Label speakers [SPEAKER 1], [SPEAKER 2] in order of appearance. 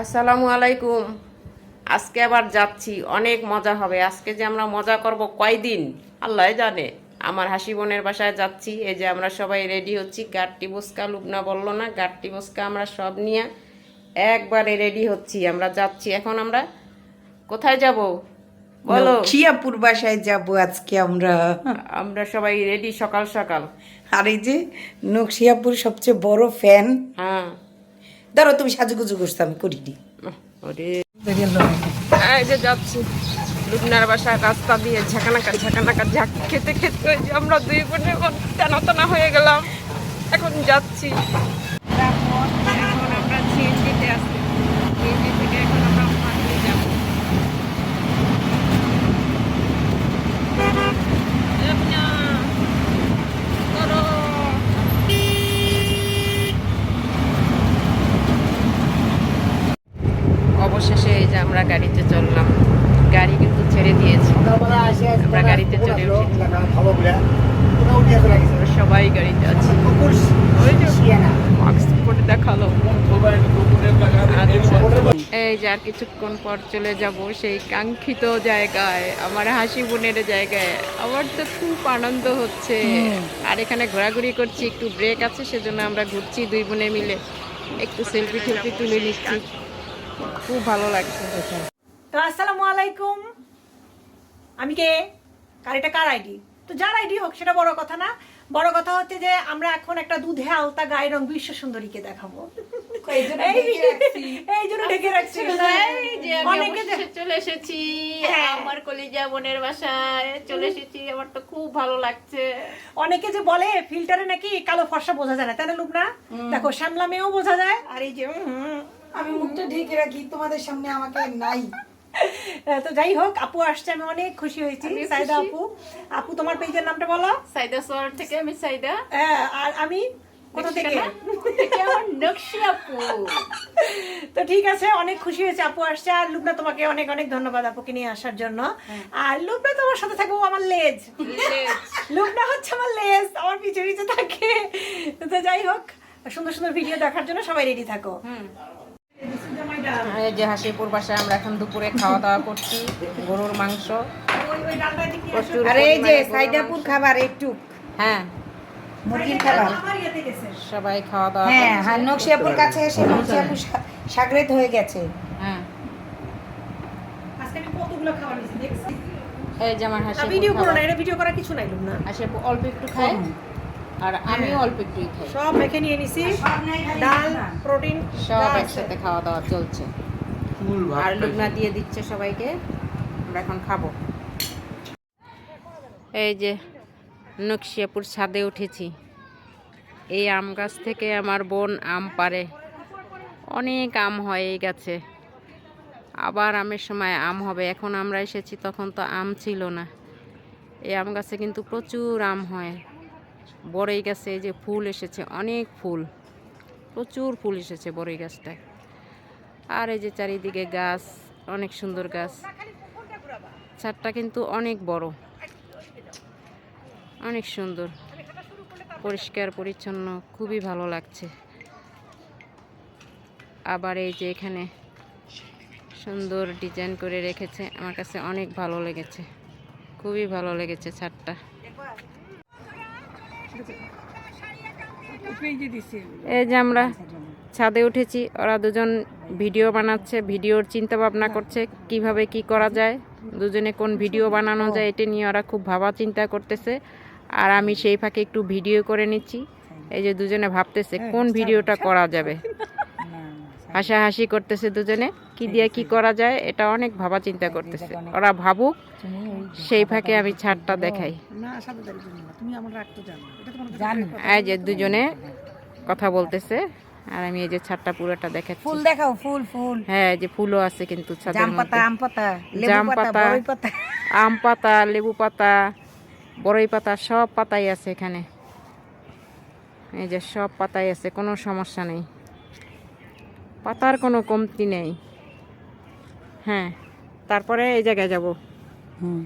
[SPEAKER 1] আসসালামু আলাইকুম। আজকে আবার যাচ্ছি অনেক মজা হবে। আজকে যে আমরা মজা করব কয়দিন? আল্লাহ জানে। আমার হাসি বোনের বাসায় যাচ্ছি। এই যে আমরা সবাই রেডি হচ্ছি। গাট্টি বসকা লুবনা বলল না গাট্টি বসকা আমরা সব নিয়ে একবারে রেডি হচ্ছি। আমরা যাচ্ছি। এখন আমরা কোথায় যাব? বলো।
[SPEAKER 2] খিয়াপুর বাসায় যাব আজকে আমরা।
[SPEAKER 1] আমরা সবাই রেডি সকাল সকাল।
[SPEAKER 2] আর এই যে নকশিয়াপুর সবচেয়ে বড় ফ্যান
[SPEAKER 1] হ্যাঁ।
[SPEAKER 2] ধরো তুমি সাজুগুজু করছ, আমি
[SPEAKER 1] করি দি যে যাচ্ছি রাস্তা দিয়ে খেতে খেতে আমরা দুই বোনে টানা টানা হয়ে গেলাম। এখন যাচ্ছি এখন আমরা সিএনজিতে আছি সিএনজি থেকে এখন আমরা মাঠে যাব লুবনা, করো। অবশেষে এই যে আমরা গাড়িতে চললাম। গাড়ি কিন্তু ছেড়ে দিয়েছে। আমরা গাড়িতে চলে এসেছি সবাই গাড়িতে আছি। মাস্ক পরে দেখাল। আচ্ছা। এই যে আর কিছুক্ষণ পর চলে যাব সেই কাঙ্ক্ষিত জায়গায় আমার হাসি বোনের জায়গায়। আমার তো খুব আনন্দ হচ্ছে। আর এখানে ঘোরাঘুরি করছি একটু ব্রেক আছে সেজন্য আমরা ঘুরছি দুই বোনে মিলে। একটু সেলফি টেলফি তুলে নিচ্ছি। খুব ভালো লাগছে।
[SPEAKER 3] তো আসসালামু আলাইকুম। আমি কে? কার এটা কার আইডি? তো যার আইডি হোক সেটা বড় কথা না। বড় কথা হচ্ছে যে আমরা এখন একটা দুধে আলতা গায়ের রং বিশ্ব সুন্দরীকে দেখাবো। এই এই জন্য ডেকে রাখছি।
[SPEAKER 1] আমি
[SPEAKER 3] অনেকে
[SPEAKER 1] চলে এসেছি।
[SPEAKER 3] হ্যাঁ।
[SPEAKER 1] আমার কলিজা বোনের বাসায় চলে এসেছি। আমার তো খুব ভালো লাগছে।
[SPEAKER 3] অনেকে যে বলে ফিল্টারে নাকি কালো ফর্সা বোঝা যায় না। তাই না লুক দেখো শ্যামলা মেয়েও বোঝা যায়। আর এই যে।
[SPEAKER 2] আমি মুখটা ঢেকে রাখি তোমাদের সামনে আমাকে নাই।
[SPEAKER 3] তো যাই হোক আপু আসছে আমি অনেক খুশি হয়েছি। সাইদা আপু। আপু তোমার পেজের নামটা বলো।
[SPEAKER 1] সাইদা সোয়ার থেকে আমি সাইদা।
[SPEAKER 3] হ্যাঁ, আর আমি কোথা থেকে?
[SPEAKER 1] থেকে? নকশি আপু।
[SPEAKER 3] তো ঠিক আছে অনেক খুশি হয়েছে আপু আসছে। আর লুবনা তোমাকে অনেক অনেক ধন্যবাদ আপুকে নিয়ে আসার জন্য। আর লুবনা তোমার সাথে থাকব আমার লেজ। লুবনা হচ্ছে আমার লেজ আমার পিছে পিছে থাকে। তো যাই হোক সুন্দর সুন্দর ভিডিও দেখার জন্য সবাই রেডি থাকো।
[SPEAKER 1] এই যে হাসিপুর বাসায় আমরা এখন দুপুরে খাওয়া দাওয়া করছি গরুর মাংস।
[SPEAKER 2] আর এই যে সাইদাপুর খাবার একটু
[SPEAKER 1] হ্যাঁ।
[SPEAKER 2] মুরগির খাবার।
[SPEAKER 1] সবাই খাওয়া দাওয়া
[SPEAKER 2] হ্যাঁ। হ্যাঁ নকশিয়াপুর কাছে এসে নকশিয়াপুর সাগরেত হয়ে গেছে।
[SPEAKER 1] হ্যাঁ।
[SPEAKER 3] আজকে আমি কতগুলো খাবার নিয়েছি দেখছি?
[SPEAKER 1] এই যে আমার হাসি
[SPEAKER 3] ভিডিও করো না এটা ভিডিও করার কিছু নাই
[SPEAKER 1] হাসি অল্প একটু খায় আর আমিও অল্প একটুই খাই।
[SPEAKER 3] সব মেখে নিয়ে নিছি। ডাল প্রোটিন
[SPEAKER 1] সব একসাথে খাওয়া দাওয়া চলছে। আর লুগনা দিয়ে দিচ্ছে সবাইকে। আমরা এখন খাব। এই যে নকশিয়াপুর ছাদে উঠেছি। এই আম গাছ থেকে আমার বোন আম পারে অনেক আম হয় এই গাছে। আবার আমের সময় আম হবে। এখন আমরা এসেছি তখন তো আম ছিল না। এই আম গাছে কিন্তু প্রচুর আম হয়। বড়ই গাছে যে ফুল এসেছে, অনেক ফুল, প্রচুর ফুল এসেছে বড়ই গাছটায়। আর এই যে চারিদিকে গাছ, অনেক সুন্দর গাছ। ছাদটা কিন্তু অনেক বড়, অনেক সুন্দর, পরিষ্কার, পরিচ্ছন্ন, খুবই ভালো লাগছে। আবার এই যে এখানে সুন্দর ডিজাইন করে রেখেছে, আমার কাছে অনেক ভালো লেগেছে, খুবই ভালো লেগেছে ছাদটা। এই যে আমরা ছাদে উঠেছি ওরা দুজন ভিডিও বানাচ্ছে ভিডিওর চিন্তা ভাবনা করছে কীভাবে কি করা যায় দুজনে কোন ভিডিও বানানো যায় এটা নিয়ে ওরা খুব ভাবা চিন্তা করতেছে আর আমি সেই ফাঁকে একটু ভিডিও করে নিচ্ছি এই যে দুজনে ভাবতেছে কোন ভিডিওটা করা যাবে। হাসাহাসি করতেছে দুজনে। কি দিয়ে কি করা যায় এটা অনেক ভাবা চিন্তা করতেছে। ওরা ভাবুক সেই ফাঁকে আমি ছাদটা দেখাই। এই যে দুজনে কথা বলতেছে আর আমি এই যে ছাদটা পুরোটা দেখাচ্ছি।
[SPEAKER 2] ফুল দেখাও ফুল ফুল।
[SPEAKER 1] হ্যাঁ যে ফুলও আছে কিন্তু ছাদের মধ্যে।
[SPEAKER 2] আম
[SPEAKER 1] পাতা।
[SPEAKER 2] বড়ই পাতা
[SPEAKER 1] আম পাতা লেবু পাতা বড়ই পাতা সব পাতাই আছে এখানে। এই যে সব পাতাই আছে কোনো সমস্যা নেই। পাতার কোনো কমতি নেই। হ্যাঁ তারপরে এই জায়গায় যাব।
[SPEAKER 2] হুম।